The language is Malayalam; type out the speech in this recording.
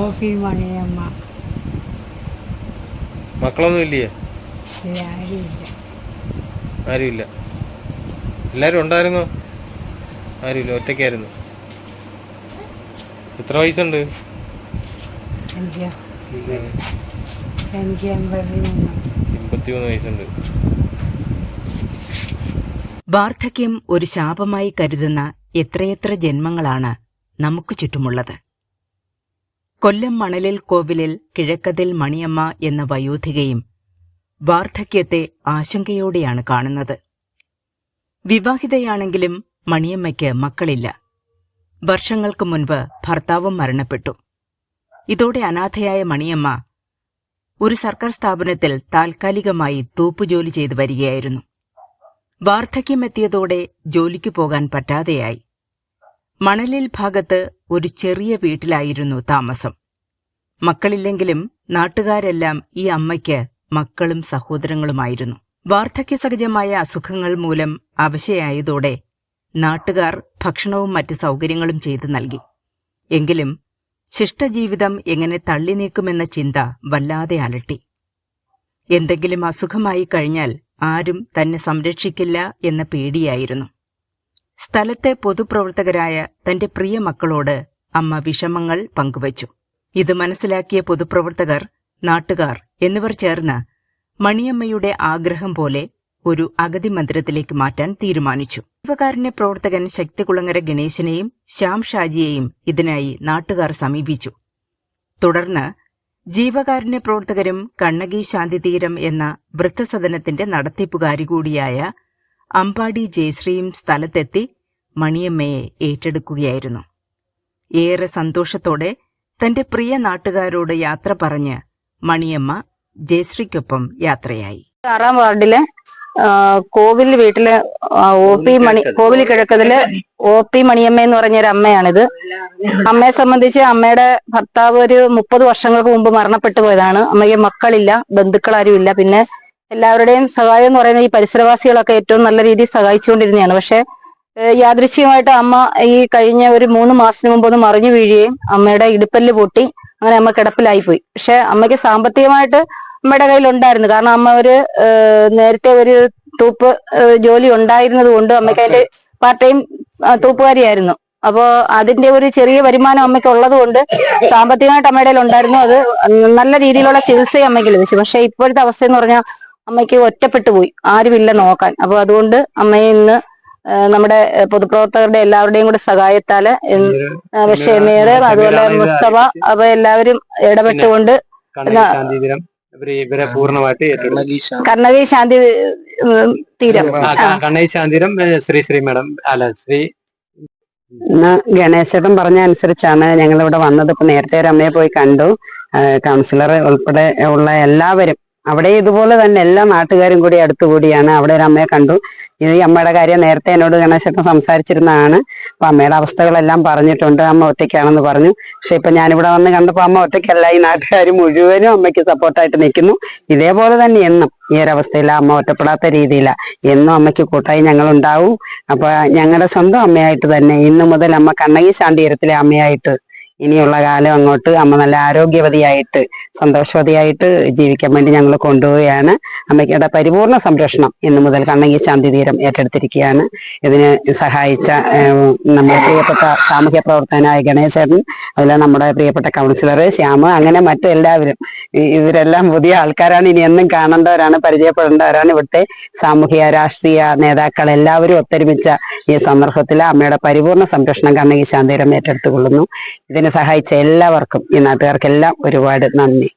O P Maniyamma. മക്കളൊന്നും ഇല്ലേ ഇത് ആരുമില്ല. ആരുമില്ല. എല്ലാവരും ഉണ്ടായിരുന്നോ? ആരുമില്ല ഒറ്റയ്ക്കായിരുന്നു. എത്ര വയസ്സുണ്ട്? എനിക്ക് എനിക്ക് എൺപതിമൂന്ന് എൺപത്തിമൂന്ന് വയസ്സുണ്ട്. വാർദ്ധക്യം ഒരു ശാപമായി കരുതുന്ന എത്രയെത്ര ജന്മങ്ങളാണ് നമുക്ക് ചുറ്റുമുള്ളത്? കൊല്ലം മണലിൽ കോവിലിൽ കിഴക്കതിൽ മണിയമ്മ എന്ന വയോധികയും വാർദ്ധക്യത്തെ ആശങ്കയോടെയാണ് കാണുന്നത്. വിവാഹിതയാണെങ്കിലും മണിയമ്മയ്ക്ക് മക്കളില്ല. വർഷങ്ങൾക്ക് മുൻപ് ഭർത്താവും മരണപ്പെട്ടു. ഇതോടെ അനാഥയായ മണിയമ്മ ഒരു സർക്കാർ സ്ഥാപനത്തിൽ താൽക്കാലികമായി തൂപ്പുജോലി ചെയ്തു വരികയായിരുന്നു. വാർദ്ധക്യമെത്തിയതോടെ ജോലിക്ക് പോകാൻ പറ്റാതെയായി. മണലിൽ ഭാഗത്ത് ഒരു ചെറിയ വീട്ടിലായിരുന്നു താമസം. മക്കളില്ലെങ്കിലും നാട്ടുകാരെല്ലാം ഈ അമ്മയ്ക്ക് മക്കളും സഹോദരങ്ങളുമായിരുന്നു. വാർദ്ധക്യസഹജമായ അസുഖങ്ങൾ മൂലം അവശയായതോടെ നാട്ടുകാർ ഭക്ഷണവും മറ്റ് സൗകര്യങ്ങളും ചെയ്തു നൽകി. എങ്കിലും ശിഷ്ടജീവിതം എങ്ങനെ തള്ളി നീക്കുമെന്ന ചിന്ത വല്ലാതെ അലട്ടി. എന്തെങ്കിലും അസുഖമായി കഴിഞ്ഞാൽ ആരും തന്നെ സംരക്ഷിക്കില്ല എന്ന പേടിയായിരുന്നു. സ്ഥലത്തെ പൊതുപ്രവർത്തകരായ തന്റെ പ്രിയ മക്കളോട് അമ്മ വിഷമങ്ങൾ പങ്കുവച്ചു. ഇത് മനസ്സിലാക്കിയ പൊതുപ്രവർത്തകർ നാട്ടുകാർ എന്നിവർ ചേർന്ന് മണിയമ്മയുടെ ആഗ്രഹം പോലെ ഒരു അഗതി മന്ദിരത്തിലേക്ക് മാറ്റാൻ തീരുമാനിച്ചു. ജീവകാരുണ്യ പ്രവർത്തകൻ ശക്തികുളങ്ങര ഗണേശനെയും ശ്യാം ഷാജിയെയും ഇതിനായി നാട്ടുകാർ സമീപിച്ചു. തുടർന്ന് ജീവകാരുണ്യ പ്രവർത്തകരും കണ്ണകി ശാന്തിതീരം എന്ന വൃദ്ധസദനത്തിന്റെ നടത്തിപ്പുകാരി കൂടിയായ അമ്പാടി ജയശ്രീയും സ്ഥലത്തെത്തി മണിയമ്മയെ ഏറ്റെടുക്കുകയായിരുന്നു. ഏറെ സന്തോഷത്തോടെ തന്റെ പ്രിയ നാട്ടുകാരോട് യാത്ര പറഞ്ഞ് മണിയമ്മ ജയശ്രീക്കൊപ്പം യാത്രയായി. ആറാം വാർഡിലെ കോവിൽ വീട്ടിലെ ഒ പി മണി കോവിൽ കിഴക്കതിൽ ഒ പി മണിയമ്മ എന്ന് പറഞ്ഞൊരു അമ്മയാണിത്. അമ്മയെ സംബന്ധിച്ച് അമ്മയുടെ ഭർത്താവ് ഒരു മുപ്പത് വർഷങ്ങൾക്ക് മുമ്പ് മരണപ്പെട്ടു പോയതാണ്. അമ്മയ്ക്ക് മക്കളില്ല ബന്ധുക്കളാരും ഇല്ല പിന്നെ എല്ലാവരുടെയും സഹായം എന്ന് പറയുന്നത് ഈ പരിസരവാസികളൊക്കെ ഏറ്റവും നല്ല രീതിയിൽ സഹായിച്ചുകൊണ്ടിരുന്നതാണ്. പക്ഷെ യാദൃശ്യമായിട്ട് യാദൃശ്ചികമായിട്ട് അമ്മ ഈ കഴിഞ്ഞ ഒരു മൂന്ന് മാസത്തിന് മുമ്പ് ഒന്ന് മറിഞ്ഞു വീഴുകയും അമ്മയുടെ ഇടുപ്പല്ല് പൊട്ടി അങ്ങനെ അമ്മ കിടപ്പിലായി പോയി പക്ഷെ അമ്മയ്ക്ക് സാമ്പത്തികമായിട്ട് അമ്മയുടെ കയ്യിൽ ഉണ്ടായിരുന്നു കാരണം അമ്മ ഒരു നേരത്തെ ഒരു തൂപ്പ് ജോലി ഉണ്ടായിരുന്നത് കൊണ്ട് അമ്മയ്ക്ക് അതിന്റെ പാർട്ട് ടൈം തൂപ്പുകാരിയായിരുന്നു. അപ്പോ അതിന്റെ ഒരു ചെറിയ വരുമാനം അമ്മയ്ക്ക് ഉള്ളത് കൊണ്ട് സാമ്പത്തികമായിട്ട് അമ്മയുടെ കയ്യിൽ ഉണ്ടായിരുന്നു അത് നല്ല രീതിയിലുള്ള ചികിത്സയും അമ്മയ്ക്ക് ലഭിച്ചു. പക്ഷെ ഇപ്പോഴത്തെ അവസ്ഥ എന്ന് പറഞ്ഞാൽ അമ്മയ്ക്ക് ഒറ്റപ്പെട്ടു പോയി. ആരുമില്ല നോക്കാൻ. അപ്പൊ അതുകൊണ്ട് അമ്മയെ ഇന്ന് നമ്മുടെ പൊതുപ്രവർത്തകരുടെ എല്ലാവരുടെയും കൂടെ സഹായത്താൽ ഷെമീർ അതുപോലെ മുസ്തഫ അപ്പൊ എല്ലാവരും ഇടപെട്ടുകൊണ്ട് ഇവർ പൂർണമായിട്ട് കർണകി ശാന്തി തീരം. കണ്ണകി ശാന്തിരം ശ്രീ ശ്രീ മേഡം അല്ല ശ്രീ ഇന്ന് ഗണേശേട്ടൻ പറഞ്ഞ അനുസരിച്ചാണ് ഞങ്ങൾ ഇവിടെ വന്നത്. ഇപ്പൊ നേരത്തെ ഒരു അമ്മയെ പോയി കണ്ടു. കൗൺസിലർ ഉൾപ്പെടെ ഉള്ള എല്ലാവരും അവിടെ ഇതുപോലെ തന്നെ എല്ലാ നാട്ടുകാരും കൂടി അടുത്തുകൂടിയാണ്. അവിടെ ഒരു അമ്മയെ കണ്ടു. ഇത് അമ്മയുടെ കാര്യം നേരത്തെ എന്നോട് ഗണേശേട്ടൻ സംസാരിച്ചിരുന്നതാണ്. അപ്പൊ അമ്മയുടെ അവസ്ഥകളെല്ലാം പറഞ്ഞിട്ടുണ്ട്. അമ്മ ഒറ്റയ്ക്കാണെന്ന് പറഞ്ഞു. പക്ഷെ ഇപ്പൊ ഞാനിവിടെ വന്ന് കണ്ടപ്പോ അമ്മ ഒറ്റയ്ക്കല്ല. ഈ നാട്ടുകാർ മുഴുവനും അമ്മയ്ക്ക് സപ്പോർട്ടായിട്ട് നിൽക്കുന്നു. ഇതേപോലെ തന്നെ എന്നും ഈ ഒരു അവസ്ഥയിൽ അമ്മ ഒറ്റപ്പെടാത്ത രീതിയില. എന്നും അമ്മയ്ക്ക് കൂട്ടായി ഞങ്ങൾ ഉണ്ടാവും അപ്പൊ ഞങ്ങളുടെ സ്വന്തം അമ്മയായിട്ട് തന്നെ ഇന്നു മുതൽ അമ്മ കണ്ണകി ശാന്തീരത്തിലെ അമ്മയായിട്ട് ഇനിയുള്ള കാലം അങ്ങോട്ട് അമ്മ നല്ല ആരോഗ്യവതിയായിട്ട് സന്തോഷവതിയായിട്ട് ജീവിക്കാൻ വേണ്ടി ഞങ്ങൾ കൊണ്ടുപോവുകയാണ്. അമ്മയ്ക്കേണ്ട പരിപൂർണ സംരക്ഷണം ഇന്നു മുതൽ കണ്ണകി ശാന്തി തീരം ഏറ്റെടുത്തിരിക്കുകയാണ്. ഇതിന് സഹായിച്ച നമ്മുടെ പ്രിയപ്പെട്ട സാമൂഹ്യ പ്രവർത്തകനായ ഗണേശേട്ടൻ അതുപോലെ നമ്മുടെ പ്രിയപ്പെട്ട കൗൺസിലർ ശ്യാമ അങ്ങനെ മറ്റെല്ലാവരും ഇവരെല്ലാം പുതിയ ആൾക്കാരാണ്. ഇനി എന്നും കാണേണ്ടവരാണ് പരിചയപ്പെടേണ്ടവരാണ് ഇവിടുത്തെ സാമൂഹിക രാഷ്ട്രീയ നേതാക്കൾ എല്ലാവരും ഒത്തൊരുമിച്ച ഈ സന്ദർഭത്തിൽ അമ്മയുടെ പരിപൂർണ സംരക്ഷണം കണ്ണകി ശാന്തിരം ഏറ്റെടുത്തുകൊള്ളുന്നു. ഇതിന് സഹായിച്ച എല്ലാവർക്കും ഈ നാട്ടുകാർക്കെല്ലാം ഒരുപാട് നന്ദി.